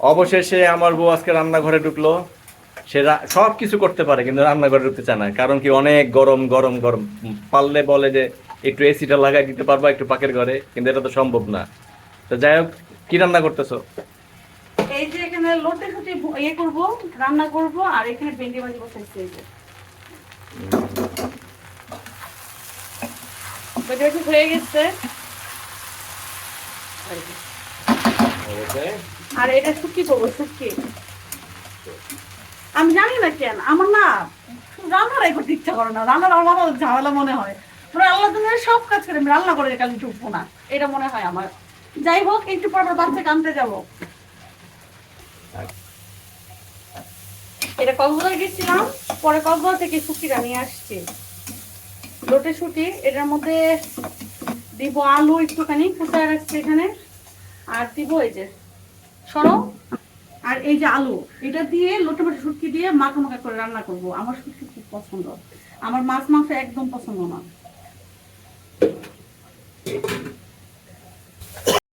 অবশেষে আমার বউ আজকে রান্নাঘরে ঢুকলো। সে সব কিছু করতে পারে কিন্তু রান্নাঘরে ঢুকতে চায় না। কারণ কি অনেক গরম গরম গরম। পারলে বলে যে একটু এসিটা লাগাই দিতে পারবা একটু পাকের ঘরে কিন্তু এটা তো সম্ভব না। তো যাই হোক কি রান্না করতেছো? এই যে এখানে লোটে ফুটে ইয়ে করব রান্না করব আর এখানে ভেন্ডি ভাজি বসাইছি এই যে। ভেন্ডি ভাজি হয়ে গেছে। আর এটা শুকি করব শুকি আমি জানি না কেন, আমার না রান্নারাই করতে ইচ্ছা করে না, রান্নার আমার ঝামেলা মনে হয়। পুরো আল্লাহ দুনিয়ার সব কাজ করে, আমি রান্না করে কালি ঢুকবো না, এটা মনে হয় আমার। যাই হোক, একটু পর বাচ্চাকে আনতে যাব। এটা কক্সবাজার গেছিলাম, পরে কক্সবাজার থেকে শুকিটা নিয়ে আসছি। লোটে শুটি এটার মধ্যে দিব আলু একটুখানি, কুচায় রাখছি এখানে। আর দিব এই যে, সরো। আর এই যে আলু, এটা দিয়ে লোটে মাটি শুটকি দিয়ে মাখা মাখা করে রান্না করব। আমার শুটকি খুব পছন্দ। আমার মাছ মাংস একদম পছন্দ না।